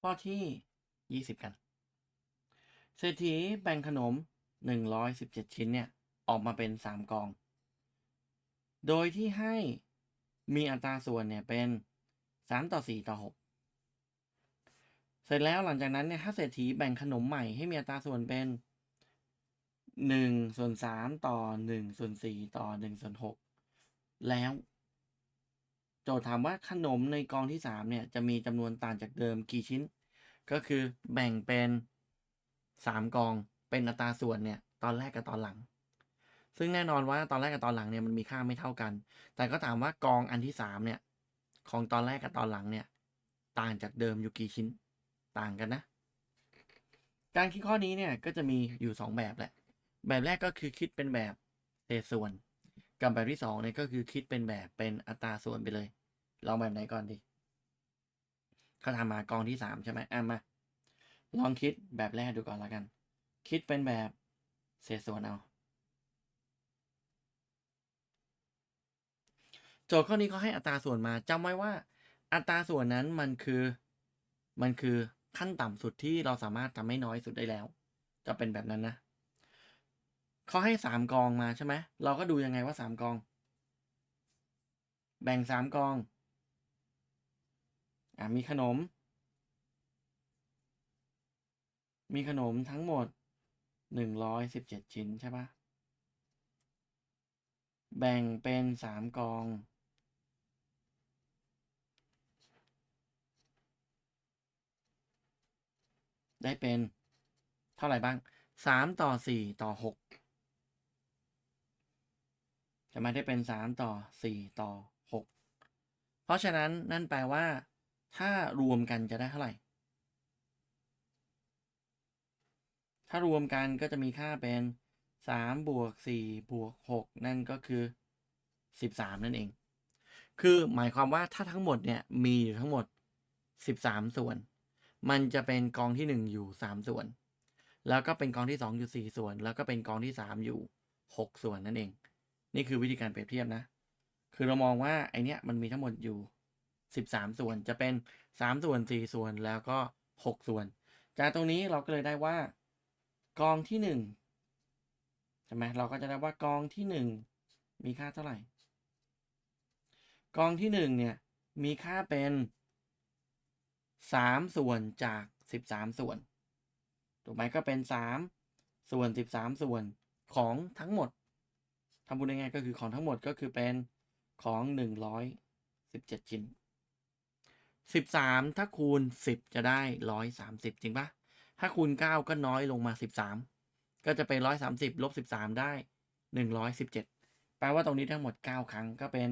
ข้อที่ 20 กันเศรษฐีแบ่งขนม 117 ชิ้นเนี่ย ออกมาเป็น 3 กอง โดยที่ให้มีอัตราส่วนเนี่ยเป็น 3 ต่อ 4 ต่อ 6 เสร็จแล้วหลังจากนั้นเนี่ยถ้าเศรษฐีแบ่งขนมใหม่ให้มีอัตราส่วนเป็น1ส่วน3ต่อ1ส่วน4ต่อ1ส่วน6แล้ว โจทย์ถามว่าขนมในกองที่ 3 เนี่ย จะมีจำนวนต่างจากเดิมกี่ชิ้น ก็คือแบ่งเป็น 3 กองเป็นอัตราส่วนเนี่ย ตอนแรกกับตอนหลัง ซึ่งแน่นอนว่าตอนแรกกับตอนหลังเนี่ยมันมีค่าไม่เท่ากัน แต่ก็ถามว่ากองอันที่ 3 เนี่ย ของตอนแรกกับตอนหลังเนี่ย ต่างจากเดิมอยู่กี่ชิ้น ต่างกันนะ การคิดข้อนี้เนี่ยก็จะมีอยู่ 2 แบบแหละ แบบแรกก็คือคิดเป็นแบบเศษส่วน กับแบบที่2เนี่ยก็คือคิดเป็นแบบเป็นอัตราส่วนไปเลย ลองแบบไหนก่อนดีเขาทำมากองที่3ใช่ไหมอะมา ลองคิดแบบแรกดูก่อนละกัน คิดเป็นแบบเศษส่วนเอา โจทย์ข้อนี้เขาให้อัตราส่วนมาจำไว้ว่า อัตราส่วนนั้นมันคือ มันคือขั้นต่ำสุดที่เราสามารถทำให้น้อยสุดได้แล้ว จะเป็นแบบนั้นนะ เขาให้สามกองมาใช่ไหมเราก็ดูยังไงว่าสามกอง แบ่งสามกอง อ่ามีขนม มีขนมทั้งหมดหนึ่งร้อยสิบเจ็ดชิ้นใช่ปะแบ่งเป็นสามกอง ได้เป็น เท่าไหร่บ้างสามต่อสี่ต่อหก จะมาได้เป็นสามต่อสี่ต่อหกเพราะฉะนั้นนั่นแปลว่า ถ้ารวมกันจะได้เท่าไหร่ ถ้ารวมกันก็จะมีค่าเป็นสามบวกสี่บวกหกนั่นก็คือสิบสามนั่นเอง คือหมายความว่าถ้าทั้งหมดเนี่ยมีอยู่ทั้งหมดสิบสามส่วน มันจะเป็นกองที่หนึ่งอยู่สามส่วน แล้วก็เป็นกองที่สองอยู่สี่ส่วน แล้วก็เป็นกองที่สามอยู่หกส่วนนั่นเอง นี่คือวิธีการเปรียบเทียบนะ คือเรามองว่าไอเนี้ยมันมีทั้งหมดอยู่สิบสามส่วนจะเป็นสามส่วนสี่ส่วนแล้วก็หกส่วน จากตรงนี้เราก็เลยได้ว่ากองที่หนึ่งใช่ไหมเราก็จะได้ว่ากองที่หนึ่งมีค่าเท่าไหร่ กองที่หนึ่งเนี่ย มีค่าเป็นสามส่วนจากสิบสามส่วน ถูกไหมก็เป็นสามส่วนสิบสามส่วนของทั้งหมด ทำบุญยังไงก็คือของทั้งหมดก็คือเป็นของหนึ่งร้อยสิบเจ็ดชิ้นสิบสามถ้าคูณสิบจะได้ร้อยสามสิบจริงปะถ้าคูณเก้าก็น้อยลงมาสิบสามก็จะเป็นร้อยสามสิบลบสิบสามได้หนึ่งร้อยสิบเจ็ดแปลว่าตรงนี้ทั้งหมดเก้าครั้งก็เป็น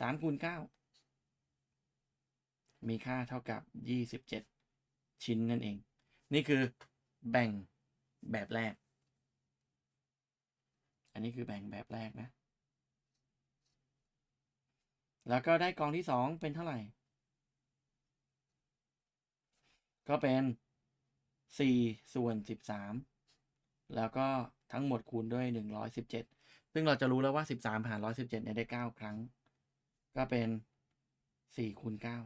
สามคูณเก้ามีค่าเท่ากับยี่สิบเจ็ดชิ้นนั่นเอง นี่คือแบ่งแบบแรก อันนี้คือแบ่งแบบแรกนะ แล้วก็ได้กองที่สองเป็นเท่าไหร่ ก็เป็นสี่ส่วนสิบสามแล้วก็ทั้งหมดคูณด้วยหนึ่งร้อยสิบเจ็ดซึ่งเราจะรู้แล้วว่าสิบสามหารร้อยสิบเจ็ดเนี่ยได้เก้าครั้ง ก็เป็นสี่คูณเก้า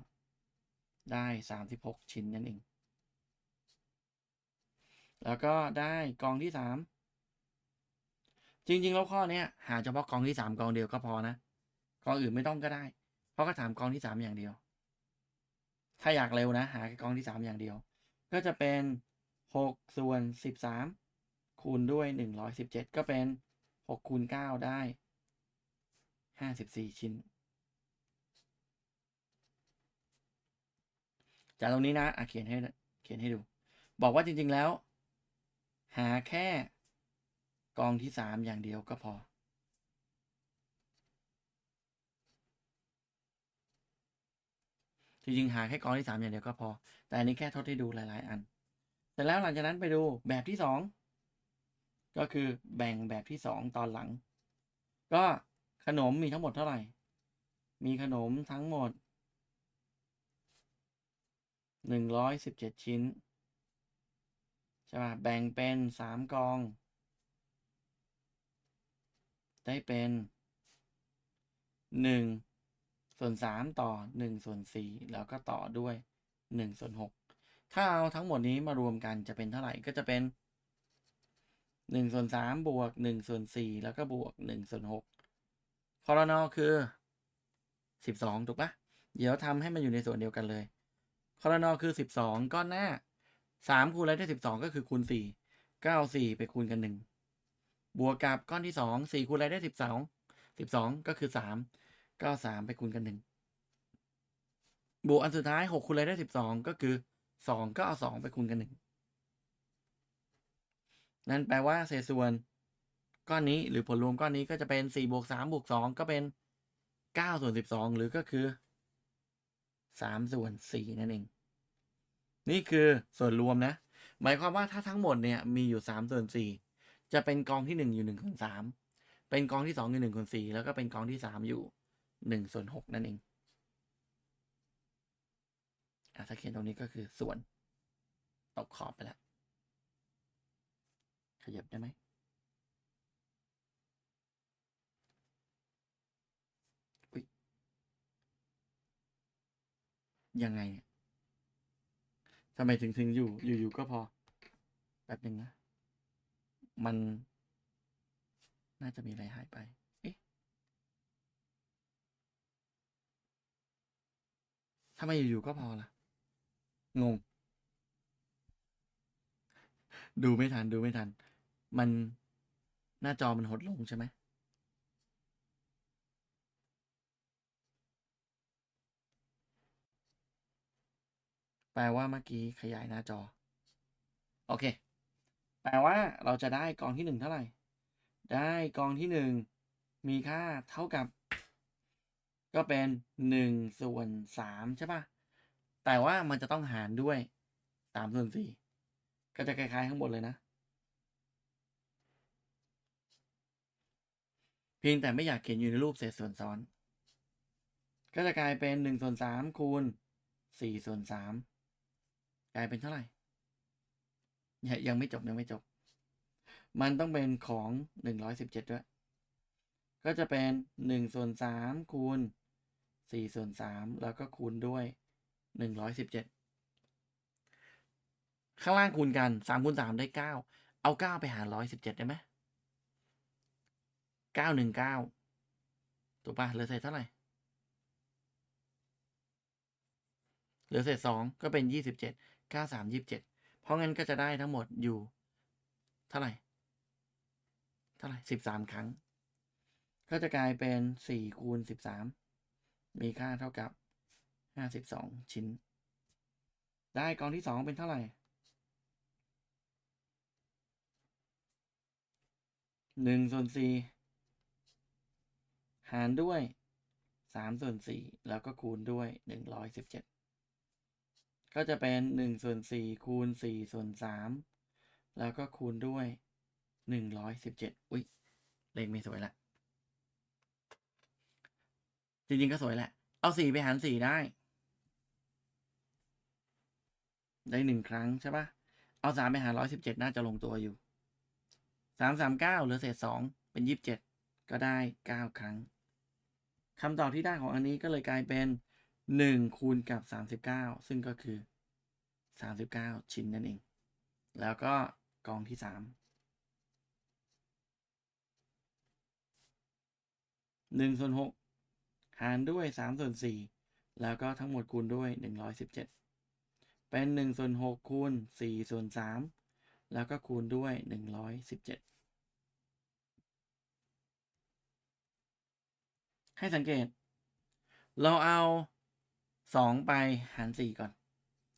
ได้สามสิบหกชิ้นนั่นเอง แล้วก็ได้กองที่สาม จริง ๆ แล้วข้อเนี้ยหาเฉพาะกองที่สามกองเดียวก็พอนะกองอื่นไม่ต้องก็ได้ เพราะก็ถามกองที่สามอย่างเดียว ถ้าอยากเร็วนะ หาแค่กองที่สามอย่างเดียว ก็จะเป็นหกส่วนสิบสามคูณด้วยหนึ่งร้อยสิบเจ็ดก็เป็นหกคูณเก้าได้ห้าสิบสี่ชิ้น จากตรงนี้นะอะเขียนให้เขียนให้ดู บอกว่าจริง ๆแล้ว หาแค่ กองที่สามอย่างเดียวก็พอ จริงๆหาแค่กองที่สามอย่างเดียวก็พอ แต่อันนี้แค่ทดให้ดูหลาย ๆ อัน แต่แล้วหลังจากนั้นไปดูแบบที่สองก็คือแบ่งแบบที่สองตอนหลัง ก็ขนมมีทั้งหมดเท่าไหร่ มีขนมทั้งหมดหนึ่งร้อยสิบเจ็ดชิ้น ใช่ป่ะ แบ่งเป็นสามกอง ได้เป็นหนึ่งส่วนสามต่อหนึ่งส่วนสี่แล้วก็ต่อด้วยหนึ่งส่วนหกถ้าเอาทั้งหมดนี้มารวมกันจะเป็นเท่าไหร่ก็จะเป็นหนึ่งส่วนสามบวกหนึ่งส่วนสี่แล้วก็บวกหนึ่งส่วนหกคอรนอคือสิบสองถูกปะเดี๋ยวทำให้มันอยู่ในส่วนเดียวกันเลยคอรนอคือสิบสองก้อนหน้าสามคูณอะไรได้สิบสองก็คือคูณสี่เก้าสี่ไปคูณกันหนึ่ง บวกกับก้อนที่สองสี่คูณอะไรได้สิบสองสิบสองก็คือสามก้าสามไปคูณกันหนึ่งบวกอันสุดท้ายหกคูณอะไรได้สิบสองก็คือสองก็เอาสองไปคูณกันหนึ่งนั่นแปลว่าเศษส่วนก้อนนี้หรือผลรวมก้อนนี้ก็จะเป็นสี่บวกสามบวกสองก็เป็นเก้าส่วนสิบสองหรือก็คือสามส่วนสี่นั่นเอง นี่คือส่วนรวมนะ หมายความว่าถ้าทั้งหมดเนี่ยมีอยู่สามส่วนสี่ จะเป็นกองที่หนึ่งอยู่หนึ่งส่วนสามเป็นกองที่สองอยู่หนึ่งส่วนสี่แล้วก็เป็นกองที่สามอยู่หนึ่งส่วนหกนั่นเองอะถ้าเขียนตรงนี้ก็คือส่วนตกขอบไปแล้วขยับได้ไหมยังไงทำไมถึงถึงอยู่อยู่ๆก็พอแป๊บหนึ่งนะ มัน น่าจะมีอะไรหายไป เอ๊ะทำไมอยู่ๆก็พอล่ะ งง ดูไม่ทัน ดูไม่ทัน มันหน้าจอมันหดลงใช่ไหมแปลว่าเมื่อกี้ขยายหน้าจอ โอเค ลว่าเราจะได้กองที่หนึ่งเท่าไหร่ ได้กองที่หนึ่งมีค่าเท่ากับ ก็เป็นหนึ่งส่วนสามใช่ปะแต่ว่ามันจะต้องหารด้วยสามส่วนสี่ก็จะคล้ายๆข้างบนเลยนะ เพียงแต่ไม่อยากเขียนอยู่ในรูปเศษส่วนซ้อน ก็จะกลายเป็นหนึ่งส่วนสามคูณสี่ส่วนสามกลายเป็นเท่าไหร่ ยังไม่จบยังไม่จบ มันต้องเป็นของหนึ่งร้อยสิบเจ็ดด้วย ก็จะเป็นหนึ่งส่วนสามคูณสี่ส่วนสามแล้วก็คูณด้วยหนึ่งร้อยสิบเจ็ดข้างล่างคูณกันสามคูณสามได้เก้าเอาเก้าไปหารร้อยสิบเจ็ดได้ไหมเก้าหนึ่งเก้าถูกปะเหลือเศษเท่าไหร่เหลือเศษสองก็เป็นยี่สิบเจ็ดเก้าสามยี่สิบเจ็ด เพราะงั้นก็จะได้ทั้งหมดอยู่ เท่าไหร่ เท่าไหร่สิบสามครั้ง ก็จะกลายเป็นสี่คูณสิบสามมีค่าเท่ากับห้าสิบสองชิ้น ได้กองที่สองเป็นเท่าไหร่หนึ่งส่วนสี่หารด้วยสามส่วนสี่แล้วก็คูณด้วยหนึ่งร้อยสิบเจ็ด ก็จะเป็นหนึ่งส่วนสี่คูณสี่ส่วนสามแล้วก็คูณด้วยหนึ่งร้อยสิบเจ็ดอุ้ยเลขไม่สวยละ จริงๆ ก็สวยแหละ เอาสี่ไปหารสี่ได้ ได้หนึ่งครั้งใช่ปะเอาสามไปหารร้อยสิบเจ็ดน่าจะลงตัวอยู่สามสามเก้าเหลือเศษสองเป็นยี่สิบเจ็ดก็ได้เก้าครั้งคำตอบที่ได้ของอันนี้ก็เลยกลายเป็น หนึ่งคูณกับสามสิบเก้าซึ่งก็คือสามสิบเก้าชิ้นนั่นเอง แล้วก็กองที่สามหนึ่งส่วนหกหารด้วยสามส่วนสี่แล้วก็ทั้งหมดคูณด้วยหนึ่งร้อยสิบเจ็ดเป็นหนึ่งส่วนหกคูณสี่ส่วนสามแล้วก็คูณด้วยหนึ่งร้อยสิบเจ็ดให้สังเกต เราเอา สองไปหารสี่ก่อน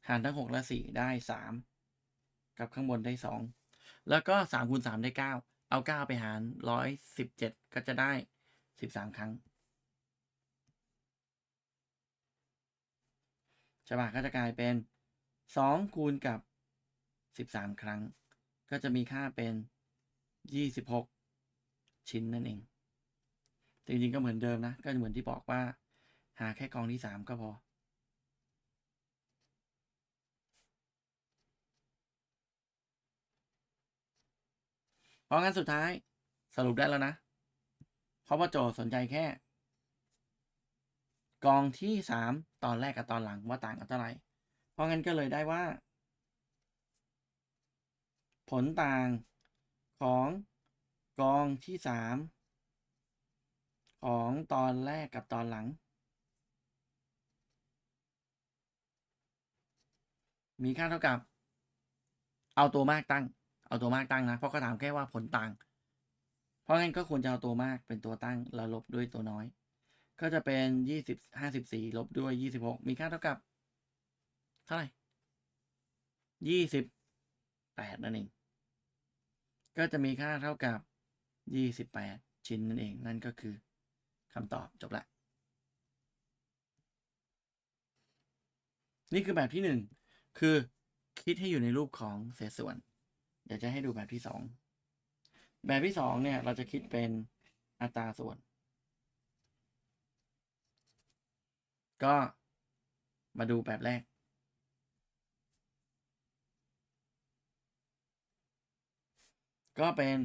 หารทั้งหกและสี่ได้สามกับข้างบนได้สองแล้วก็สามคูณสามได้เก้าเอาเก้าไปหารร้อยสิบเจ็ดก็จะได้สิบสามครั้งใช่ปะก็จะกลายเป็นสองคูณกับสิบสามครั้ง ก็จะมีค่าเป็นยี่สิบหกชิ้นนั่นเองจริงๆก็เหมือนเดิมนะ ก็เหมือนที่บอกว่า หาแค่กองที่สามก็พอ เพราะงั้นสุดท้ายสรุปได้แล้วนะ เพราะว่าโจทย์สนใจแค่ กองที่สามตอนแรกกับตอนหลังว่าต่างกันเท่าไหร่ เพราะงั้นก็เลยได้ว่า ผลต่างของกองที่สามของตอนแรกกับตอนหลัง มีค่าเท่ากับ เอาตัวมากตั้ง เอาตัวมากตั้งนะ เพราะเขาถามแค่ว่าผลต่าง เพราะงั้นก็ควรจะเอาตัวมากเป็นตัวตั้งแล้วลบด้วยตัวน้อย ก็จะเป็นยี่สิบห้าสิบสี่ลบด้วยยี่สิบหกมีค่าเท่ากับ เท่าไหร่ยี่สิบแปดนั่นเอง ก็จะมีค่าเท่ากับยี่สิบแปดชิ้นนั่นเอง นั่นก็คือคำตอบจบละนี่คือแบบที่หนึ่งคือคิดให้อยู่ในรูปของเศษส่วน เดี๋ยวจะให้ดูแบบที่สอง แบบที่สองเนี่ย เราจะคิดเป็นอัตราส่วน ก็มาดูแบบแรก ก็เป็น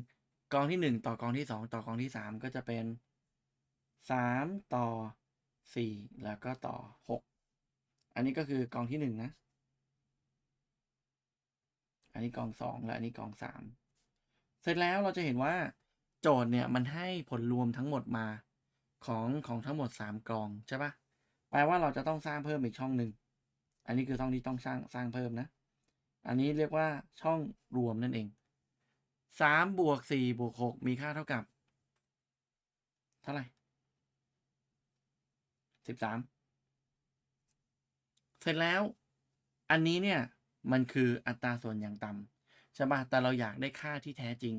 กองที่หนึ่งต่อกองที่สองต่อกองที่สามก็จะเป็นสามต่อสี่แล้วก็ต่อหกอันนี้ก็คือกองที่หนึ่งนะ อันนี้กองสองและอันนี้กองสามเสร็จแล้วเราจะเห็นว่าโจทย์เนี่ยมันให้ผลรวมทั้งหมดมาของของทั้งหมดสามกองใช่ปะแปลว่าเราจะต้องสร้างเพิ่มอีกช่องหนึ่ง อันนี้คือช่องที่ต้องสร้างสร้างเพิ่มนะ อันนี้เรียกว่าช่องรวมนั่นเองสามบวกสี่บวกหกมีค่าเท่ากับ เท่าไหร่สิบสามเสร็จแล้ว อันนี้เนี่ย มันคืออัตราส่วนอย่างต่ำใช่ปะแต่เราอยากได้ค่าที่แท้จริง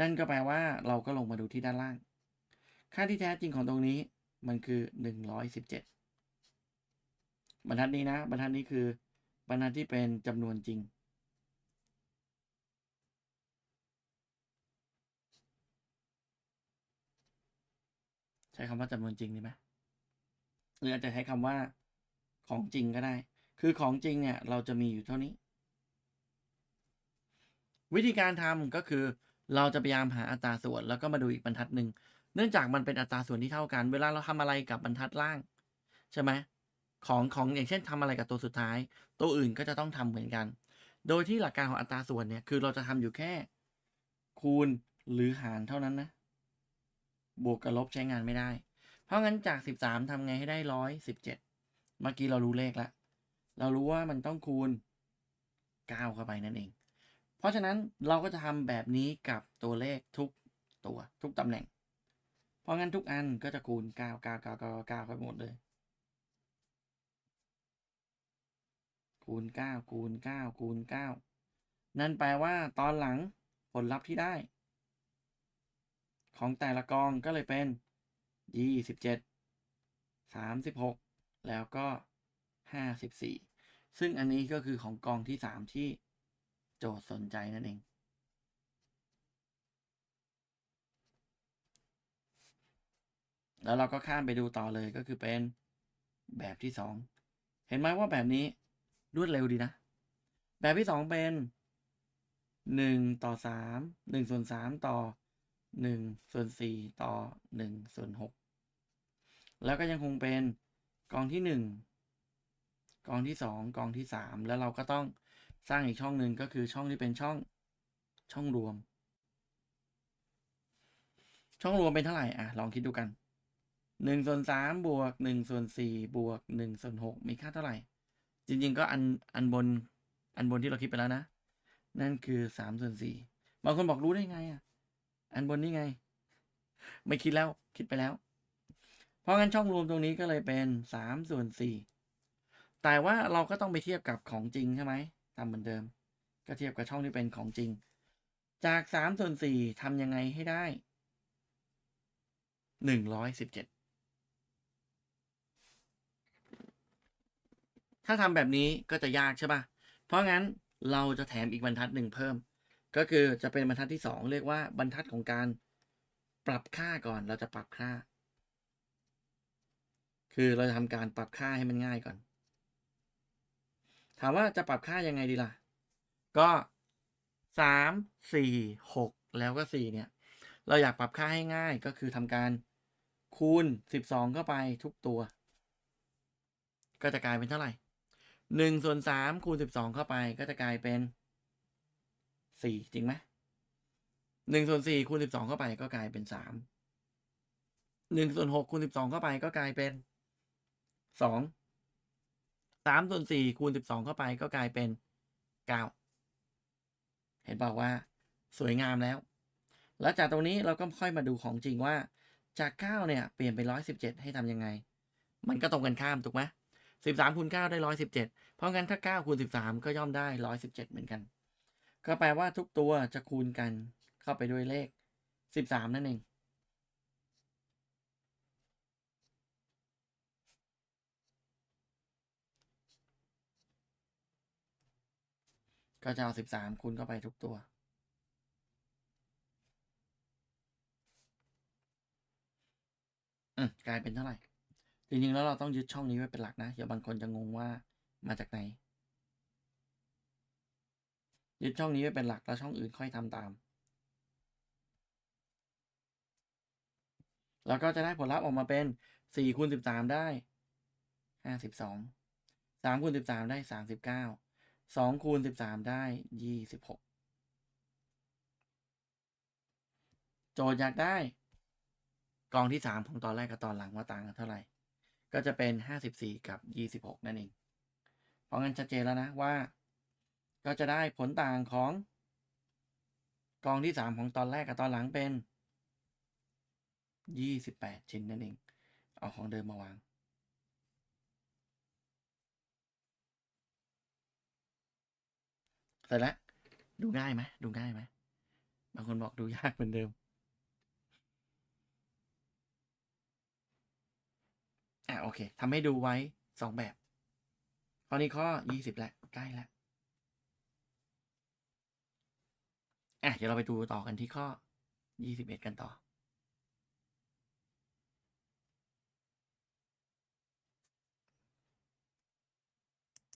นั่นก็แปลว่าเราก็ลงมาดูที่ด้านล่าง ค่าที่แท้จริงของตรงนี้มันคือหนึ่งร้อยสิบเจ็ดบรรทัดนี้นะ บรรทัดนี้คือบรรทัดที่เป็นจำนวนจริง ใช้คำว่าจำนวนจริงดีไหมหรืออาจจะใช้คำว่าของจริงก็ได้ คือของจริงเนี่ยเราจะมีอยู่เท่านี้ วิธีการทำก็คือ เราจะพยายามหาอัตราส่วนแล้วก็มาดูอีกบรรทัดหนึ่งเนื่องจากมันเป็นอัตราส่วนที่เท่ากัน เวลาเราทำอะไรกับบรรทัดล่าง ใช่ไหมของของอย่างเช่นทำอะไรกับตัวสุดท้าย ตัวอื่นก็จะต้องทำเหมือนกัน โดยที่หลักการของอัตราส่วนเนี่ยคือเราจะทำอยู่แค่ คูณหรือหารเท่านั้นนะบวกกับลบใช้งานไม่ได้ เพราะงั้นจากสิบสามทำไงให้ได้ร้อยสิบเจ็ดเมื่อกี้เรารู้เลขแล้ว เรารู้ว่ามันต้องคูณเก้าเข้าไปนั่นเอง เพราะฉะนั้นเราก็จะทำแบบนี้กับตัวเลขทุกตัวทุกตำแหน่ง เพราะงั้นทุกอันก็จะคูณเก้าเก้าเก้าเก้าเก้าไปหมดเลย คูณเก้าคูณเก้าคูณเก้านั่นแปลว่าตอนหลังผลลัพธ์ที่ได้ ของแต่ละกองก็เลยเป็นยี่สิบเจ็ดสามสิบหกแล้วก็ห้าสิบสี่ ซึ่งอันนี้ก็คือของกองที่สามที่โจทย์สนใจนั่นเอง แล้วเราก็ข้ามไปดูต่อเลยก็คือเป็นแบบที่สองเห็นไหมว่าแบบนี้รวดเร็วดีนะ แบบที่สองเป็นหนึ่งต่อสามหนึ่งส่วนสามต่อหนึ่งส่วนสี่ต่อหนึ่งส่วนหกแล้วก็ยังคงเป็นกองที่หนึ่ง กองที่สองกองที่สามแล้วเราก็ต้องสร้างอีกช่องหนึ่งก็คือช่องที่เป็นช่องช่องรวม ช่องรวมเป็นเท่าไหร่อะลองคิดดูกันหนึ่งส่วนสามบวกหนึ่งส่วนสี่บวกหนึ่งส่วนหกมีค่าเท่าไหร่ จริงๆก็อันอันบนอันบนที่เราคิดไปแล้วนะ นั่นคือสามส่วนสี่บางคนบอกรู้ได้ไงอะอันบนนี่ไง ไม่คิดแล้วคิดไปแล้ว เพราะงั้นช่องรวมตรงนี้ก็เลยเป็นสามส่วนสี่ แต่ว่าเราก็ต้องไปเทียบกับของจริงใช่ไหมทำเหมือนเดิม ก็เทียบกับช่องที่เป็นของจริง จากสามส่วนสี่ทำยังไงให้ได้หนึ่งร้อยสิบเจ็ดถ้าทำแบบนี้ก็จะยากใช่ปะเพราะงั้นเราจะแถมอีกบรรทัดหนึ่งเพิ่ม ก็คือจะเป็นบรรทัดที่สองเรียกว่าบรรทัดของการปรับค่าก่อนเราจะปรับค่า คือเราจะทำการปรับค่าให้มันง่ายก่อน ถามว่าจะปรับค่ายังไงดีล่ะ ก็สามสี่หกแล้วก็สี่เนี่ย เราอยากปรับค่าให้ง่ายก็คือทำการคูณสิบสองเข้าไปทุกตัว ก็จะกลายเป็นเท่าไหร่หนึ่งส่วนสามคูณสิบสองเข้าไปก็จะกลายเป็นสี่จริงไหมหนึ่งส่วนสี่คูณสิบสองเข้าไปก็กลายเป็นสามหนึ่งส่วนหกคูณสิบสองเข้าไปก็กลายเป็นสอง สามส่วนสี่คูณสิบสองเข้าไปก็กลายเป็นเก้าเห็นบอกว่าสวยงามแล้ว แล้วจากตรงนี้เราก็ค่อยมาดูของจริงว่า จากเก้าเนี่ย เปลี่ยนเป็นร้อยสิบเจ็ดให้ทำยังไง มันก็ตรงกันข้ามถูกไหมสิบสามคูณเก้าได้ร้อยสิบเจ็ดเพราะงั้นถ้าเก้าคูณสิบสามก็ย่อมได้ร้อยสิบเจ็ดเหมือนกัน ก็แปลว่าทุกตัวจะคูณกันเข้าไปด้วยเลขสิบสามนั่นเอง ก็จะเอาสิบสามคูณเข้าไปทุกตัว อืมกลายเป็นเท่าไหร่ จริงๆ แล้วเราต้องยึดช่องนี้ไว้เป็นหลักนะ เดี๋ยวบางคนจะงงว่ามาจากไหน ยึดช่องนี้ไว้เป็นหลักแล้วช่องอื่นค่อยทำตาม แล้วก็จะได้ผลลัพธ์ออกมาเป็นสี่คูณสิบสามได้ห้าสิบสองสามคูณสิบสามได้สามสิบเก้า สองคูณสิบสามได้ยี่สิบหกโจทย์อยากได้ กองที่สามของตอนแรกกับตอนหลังว่าต่างกันเท่าไหร่ ก็จะเป็นห้าสิบสี่กับยี่สิบหกนั่นเอง เพราะงั้นชัดเจนแล้วนะว่า ก็จะได้ผลต่างของ กองที่สามของตอนแรกกับตอนหลังเป็นยี่สิบแปดชิ้นนั่นเอง เอาของเดิมมาวาง เสร็จแล้วดูง่ายไหมดูง่ายไหมบางคนบอกดูยากเหมือนเดิมอะโอเคทำให้ดูไว้สองแบบข้อนี้ข้อยี่สิบแล้วใกล้แล้วอะเดี๋ยวเราไปดูต่อกันที่ข้อยี่สิบเอ็ดกันต่อ